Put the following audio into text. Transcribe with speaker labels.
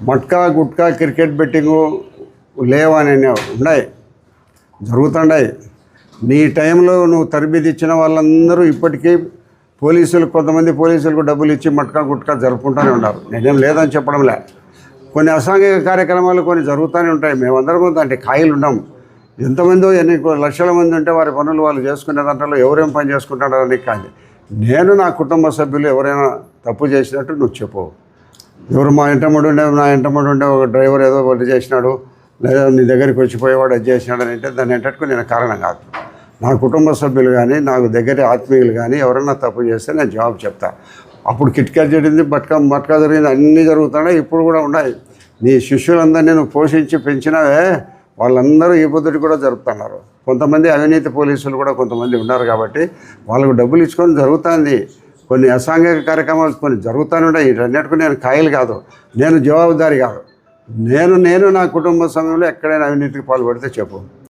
Speaker 1: Matka gutka cricket betting లేవని ఉన్నాయి జరుగుతున్నాయి నీ టైంలో నువ్వు తరబిది ఇచ్చిన వాళ్ళందరూ ఇప్పటికీ పోలీసులు కొంతమంది పోలీసులకు డబ్బులు ఇచ్చి మట్కా గుట్కా జరుపుకుంటూనే ఉన్నారు. నేనేం లేదని చెప్పడంలే. కొన్ని అసాంఘిక కార్యక్రమాలు కొన్ని జరుగుతూనే ఉంటాయి. మేమందరం అంటే కాయలు ఉన్నాం ఎంతమందో ఎన్ని లక్షల మంది ఉంటే వారి పనులు వాళ్ళు చేసుకునే దాంట్లో ఎవరేం పని చేసుకుంటారని కానీ నేను నా కుటుంబ సభ్యులు ఎవరైనా తప్పు చేసినట్టు నువ్వు చెప్పు. ఎవరు మా ఇంటమ్మడు ఉండే నా ఇంటమ్మడు ఉండే ఒక డ్రైవర్ ఏదో ఒకటి చేసినాడు. లేదా నీ దగ్గరికి వచ్చిపోయేవాడు అది చేసినాడు అని అంటే దాన్ని ఏంటంటే నేను కారణం కాదు. నా కుటుంబ సభ్యులు కానీ నాకు దగ్గర ఆత్మీయులు కానీ ఎవరైనా తప్పు చేస్తే నేను జవాబు చెప్తా. అప్పుడు కిట్కా జరిగింది బట్కా మట్కా జరిగింది అన్నీ జరుగుతున్నాయి ఇప్పుడు కూడా ఉన్నాయి. నీ శిష్యులందరినీ నేను పోషించి పెంచినావే వాళ్ళందరూ ఈ పొద్దుటి కూడా జరుపుతున్నారు. కొంతమంది అవినీతి పోలీసులు కూడా కొంతమంది ఉన్నారు కాబట్టి వాళ్ళకు డబ్బులు ఇచ్చుకొని జరుగుతుంది. కొన్ని అసాంఘిక కార్యక్రమాలు కొన్ని జరుగుతూనే ఉన్నాయి వీటన్నిటికీ నేను కాయలు కాదు. నేను జవాబుదారి కాదు. నేను నేను నా కుటుంబ సమయంలో ఎక్కడైనా అవినీతికి పాల్పడితే చెప్పు.